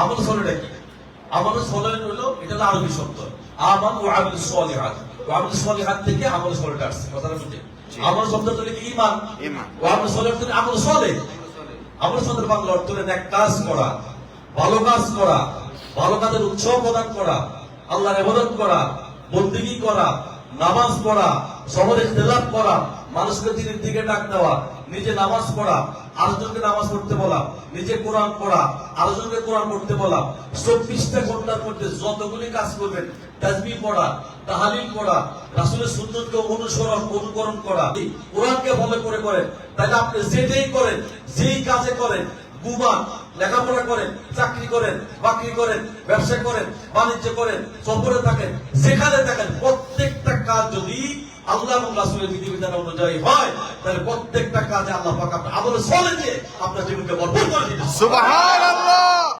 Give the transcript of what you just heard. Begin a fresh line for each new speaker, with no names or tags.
আমল সলেটা কি? আমল হলো এটা হলো আরবি শব্দ। ও আমিল সলিহাত। ও আমিল সলিহাত থেকে আমল সলেটা আসছে কথাটা বুঝে? আমল শব্দ হলো কি? ইমান ও আমিল আমল সলে। আমল সলের বাংলা অর্থ হলো এক কাজ করা ভালো কাজ করা ভালো কাজের উৎসাহ প্রদান করা আল্লাহর ইবাদত করা বন্দিগি করা নামাজ পড়া শহরে খেলাপ করা, মানুষকে দিনের দিকে ডাক দেওয়া, নিজে নামাজ পড়া, আরেকজনকে নামাজ পড়তে বলা, নিজে কোরআন পড়া, আরেকজনকে কোরআন পড়তে বলা, চব্বিশটা ঘণ্টার মধ্যে যতগুলি কাজ করবেন, তাজবি পড়া, তাহালিল পড়া, রাসুলের সুন্নতকে অনুসরণ, অনুকরণ করা, কোরআনকে ফলো করে করেন, তাহলে আপনি যেটাই করেন, যেই কাজে করেন, গুমান, লেখাপড়া করেন, চাকরি করেন, বাকরি করেন, ব্যবসা করেন, বাণিজ্য করেন, সফরে থাকেন, যেখানে কাজ যদি আল্লাহ এবং রাসুলের বিধিবিধান অনুযায়ী হয়, তাহলে প্রত্যেকটা কাজে আল্লাহ পাক আপনার আমলে চলে দিয়ে আপনার জীবনকে বরবাদ করে দিতে